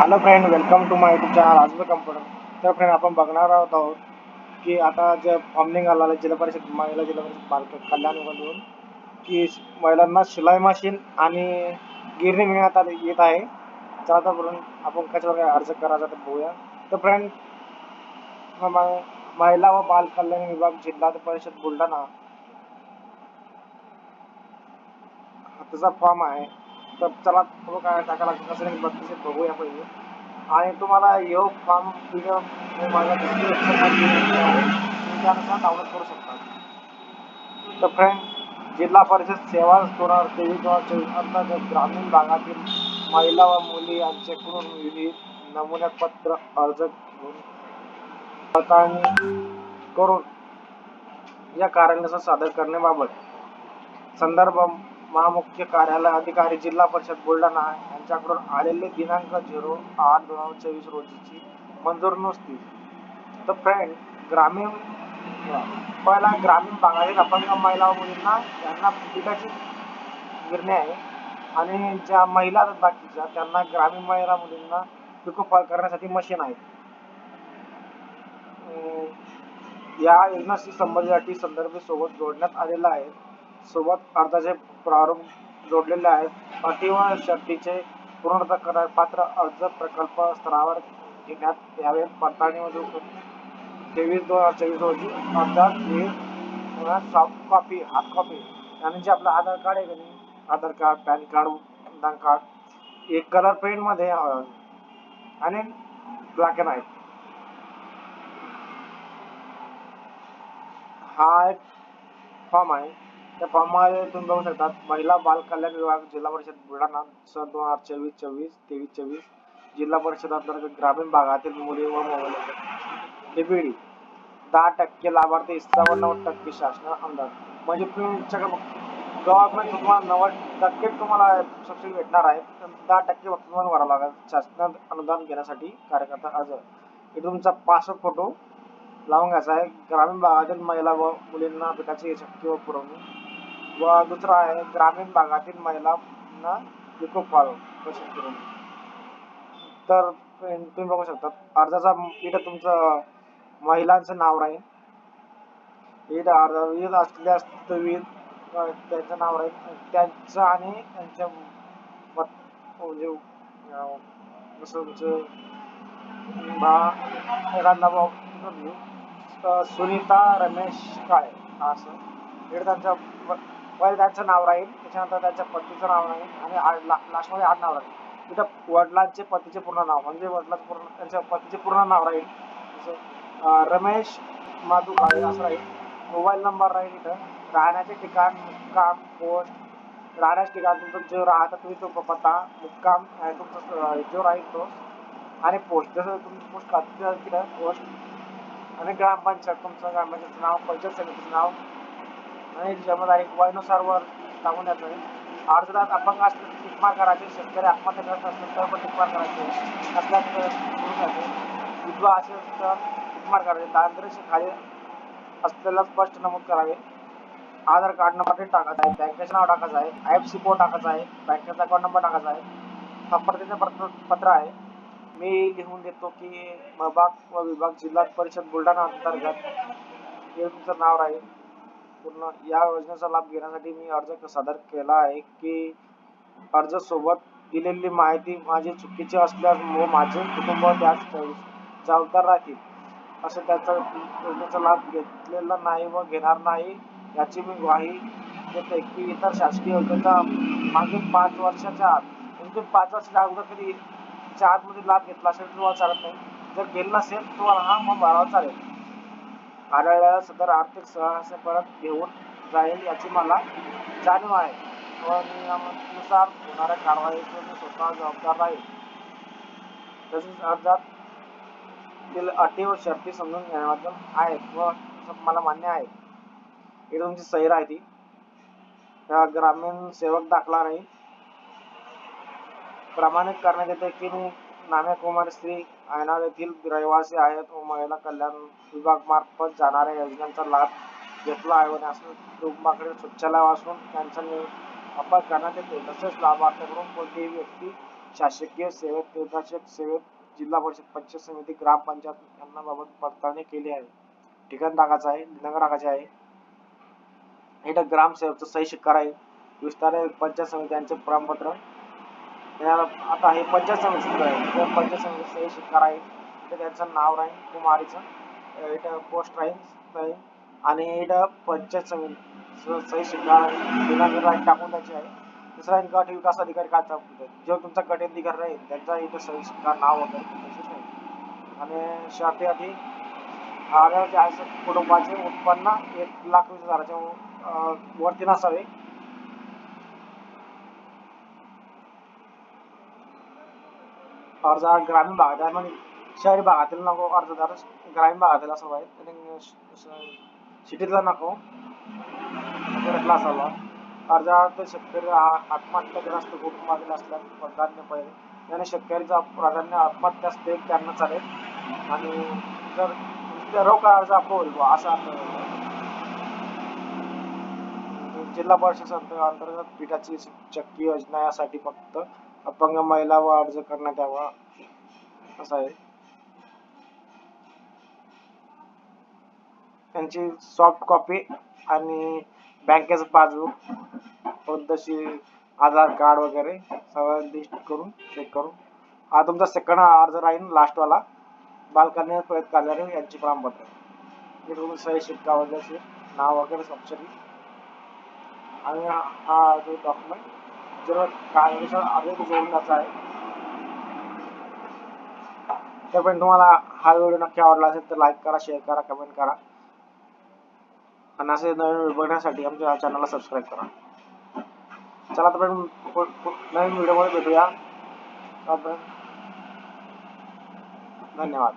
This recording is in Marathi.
Hello friend welcome to my YouTube channel आजचं कम्प्युटर तर फ्रेंड आपण बघणार आहोत आहोत की आता जे फॉर्मिंग निघाला आहे जिल्हा परिषद महिला जिल्हा परिषद बालक कल्याण विभागाकडून की महिलांना शिलाई मशीन आणि गिरणी मिळण्यात आली येत आहे. तर आता बोलून आपण कशावर अर्ज करायचा ते बघूया. तर फ्रेंड महिला व बाल कल्याण विभाग जिल्हा परिषद बुलढाणा. त्याचा फॉर्म आहे. तर चला तो काय टाका लागतो कसं नाही बघतो बघूया पहिले आणि तुम्हाला यो फॉर्म व्हिडिओ माझ्या डिस्क्रिप्शनमध्ये आहे त्यानुसार डाउनलोड करू शकता. तर फ्रेंड जिल्हा परिषद सेवा दोन हजार तेवीस दोन हजार चोवीस अंतर्गत ग्रामीण भागातील महिला व मुली यांच्याकडून विविध नमुन्यात पत्र अर्ज घेऊन पडताळणी करून या कार्यालयाचा सादर करण्याबाबत संदर्भ महामुख्य कार्यालय अधिकारी जिल्हा परिषद बुलढाणा यांच्याकडून आलेले दिनांक झिरो आठ दोन हजार चोवीस रोजीची मंजूर नसती. तर फ्रेंड ग्रामीण पहिला ग्रामीण भागातील अपंग महिला व मुलींना यांना पिकाची निर्णय आहे. आणि ज्या महिला बाकीच्या त्यांना ग्रामीण महिला मुलींना पिको फॉल करण्यासाठी मशीन आहे या योजनाशी संबंधित संदर्भ सोबत जोडण्यात आलेला आहे. सोबत अर्जाचे प्रारूप जोडलेले आहेत अटी व शर्तीचे पूर्णता करण्यात पात्र अर्ज प्रकल्प स्तरावर घेण्यात यावे. पडताळणी तेवीस दोन हजार चोवीस रोजी अर्जात हे सॉफ्ट कॉपी हार्ड कॉपी आणि जे आपलं आधार कार्ड आहे का नाही? Aadhaar card PAN card PAN card एक कलर प्रिंटमध्ये आणि ब्लॅक अँड व्हाईट हा एक फॉर्म आहे. त्या फॉर्ममध्ये तुम्ही बघू शकता महिला बाल कल्याण विभाग जिल्हा परिषद बुलढाणा सन दोन हजार चोवीस चोवीस तेवीस चोवीस जिल्हा परिषद अंतर्गत ग्रामीण भागातील मुली व मोबाईल डीबीडी दहा टक्के लाभार्थी हिस्सा नव्वद टक्के शासन अनुदान म्हणजे तुमच्या गव्हर्नमेंट तुम्हाला नव्वद टक्के तुम्हाला सबसिडी भेटणार आहे दहा टक्के फक्त तुम्हाला भरावं लागेल. शासनात अनुदान घेण्यासाठी कार्यकर्ता अर्ज. हे तुमचा पासवर्ड फोटो लावून घ्यायचा आहे. ग्रामीण भागातील महिला व मुलींना पिकाची शक्ती व पुरवणी व दुसरा आहे ग्रामीण भागातील महिलांना इको फॉल कशी करून. तर तुम्ही बघू शकता अर्जाचा इथं तुमचं महिलांचं नाव राहील. इथं अर्धा विविध असलेल्या विविध त्यांचं नाव राहील. त्यांचं आणि त्यांच्या म्हणजे जसं तुमचं भाऊ सुनीता रमेश काळे असं. इकडे त्यांच्या वडिलांचं त्यांचं नाव राहील. त्याच्यानंतर त्यांच्या पतीचं नाव राहील. आणि लास्टमध्ये आठ नाव राहील. इथं वडिलांचे पतीचे पूर्ण नाव. म्हणजे वडिलांचं पूर्ण त्यांच्या पतीचे पूर्ण नाव राहील. जसं रमेश माधू काळे असं राहील. मोबाईल नंबर राहील इथं. राहण्याचे ठिकाण मुक्काम पोस्ट. राहण्याचे ठिकाण तुमचं जो राहता तुम्ही तो पत्ता मुक्काम तुमचं जो राहील तो. आणि पोस्ट. जसं तुमची पोस्ट तिथं पोस्ट. आणि ग्रामपंचायत तुमचं ग्रामपंचायतचं नाव पंचायत समितीचं नाव. आणि जन्मतारीख वयनुसार वर सांगून द्यायचं आहे अपंग असले टिकमार करायचे. शेतकरी आत्महत्या करत असतील तर पण टिकमार करायचे. असल्यास विधवा असेल तर टिकमार करायचे दारिद्र्य खाली असलेलं स्पष्ट नमूद करावे. आधार कार्ड नंबर टाकायचा आहे. बँकेचं नाव टाकायचं आहे. आय एफ सी कोड टाकायचा आहे. बँकेचा अकाउंट नंबर टाकायचा आहे. संपर्काचं पत्र आहे. मी लिहून देतो की विभाग व विभाग जिल्हा परिषद बुलढाणा अंतर्गत हे तुमचं नाव राहील. पूर्ण या योजनेचा लाभ घेण्यासाठी मी अर्ज सादर केला आहे की अर्ज सोबत दिलेली माहिती माझी चुकीची असल्यास व माझे कुटुंब त्यास जबाबदार राहतील. असं त्याचा योजनेचा लाभ घेतलेला नाही व घेणार नाही याची मी ग्वाही देते की इतर शासकीय योजनेचा मागील पाच वर्षाच्या आत म्हणजे पाच वर्षाच्या अगोदर कधी च्या आतमध्ये लाभ घेतला असेल तुम्हाला चालत नाही. जर गेला नसेल तुम्हाला हा मग भरावा चालेल. आढळल्याला सदर आर्थिक सहस्य परत घेऊन जाईल याची मला जाणीव आहे. व नियमानुसार होणाऱ्या कारवाईचे मी स्वतः जबाबदार राहील. तसेच अर्जात अटी व शर्ती समजून घेण्याबद्दल आहेत व मला मान्य आहे. ही तुमची सही राहते ग्रामीण सेवक दाखला नाही. प्रमाणित करण्यात येते की नाम्या कुमार स्त्री आयनाळ येथील रहिवासी आहेत. व महिला कल्याण विभाग मार्फत जाणाऱ्या योजनांचा लाभ घेतला आहे. व असं कुटुंबाकडे शौचालय असून त्यांचा वापर करण्यात येते. तसेच लाभार्थ्याकडून कोणतीही व्यक्ती शासकीय सेवेत तीर्थाटक सेवेत जिल्हा परिषद पंचायत समिती ग्रामपंचायत यांना बाबत पडताळणी केली आहे. ठिकाण टाकायचं आहे नगर टाकायचे आहे. इथं ग्रामसेवकचं सही शिकार आहे विस्तार पंचायत समित्यांचे प्रमाणपत्र आता हे पंचायत समितीचं आहे. तर पंचायत समिती सही शिक्का आहे. तर त्यांचं नाव राहील कुमारीचं. अं इथं पोस्ट राहील आणि इथं पंचायत समिती सही शिक्का दिनांक राहील टाकून द्यायची आहे. दुसरा आहे गट विकास अधिकारी काय चालू जो तुमचा गट अधिकारी राहील त्यांचा इथं सही शिक्का नाव वगैरे तसेच राहील. आणि शर्ती अटी जे आहे कुटुंबाचे उत्पन्न एक लाख वीस हजाराच्या वरती नसावे. अर्जदार ग्रामीण भागात आहे. म्हणजे शहरी भागातील नको अर्जदार ग्रामीण भागातील असं पाहिजे आणि सिटीतला नको. खेड्यातला असावा अर्जदार शेतकरी आत्महत्या ग्रस्त कुटुंबातील असल्यास प्राधान्य पाहिजे त्याने शेतकऱ्याचा प्राधान्य आत्महत्या असते त्यांना चालेल. आणि जर जर रोख अर्ज अप्रूव्हल बुवा असा जिल्हा परिषद अंतर्गत पीठाची चक्की योजना यासाठी फक्त अपंग महिला व अर्ज करण्यात यावा. असं आहे. त्यांची सॉफ्ट कॉपी आणि बँकेचं पासबुक तशी आधार कार्ड वगैरे सगळं लिस्ट करून चेक करून. हा तुमचा सेकंड अर्ज राहील लास्टवाला बालकन्या प्रयत्न कार्यालय यांची प्रमाणपत्र. हे तुम्ही सही शिक्का वगैरे नाव वगैरे स्वाक्षरी आणि हा हा जो डॉक्युमेंट जर कायदेनुसार अर्ज जोडण्याचा आहे तर पण तुम्हाला हा व्हिडिओ नक्की आवडला असेल तर लाईक करा शेअर करा कमेंट करा. आणि असे नवीन व्हिडिओ बघण्यासाठी आमच्या चॅनलला सबस्क्राईब करा. चला तर पण नवीन व्हिडिओमध्ये भेटूया. धन्यवाद.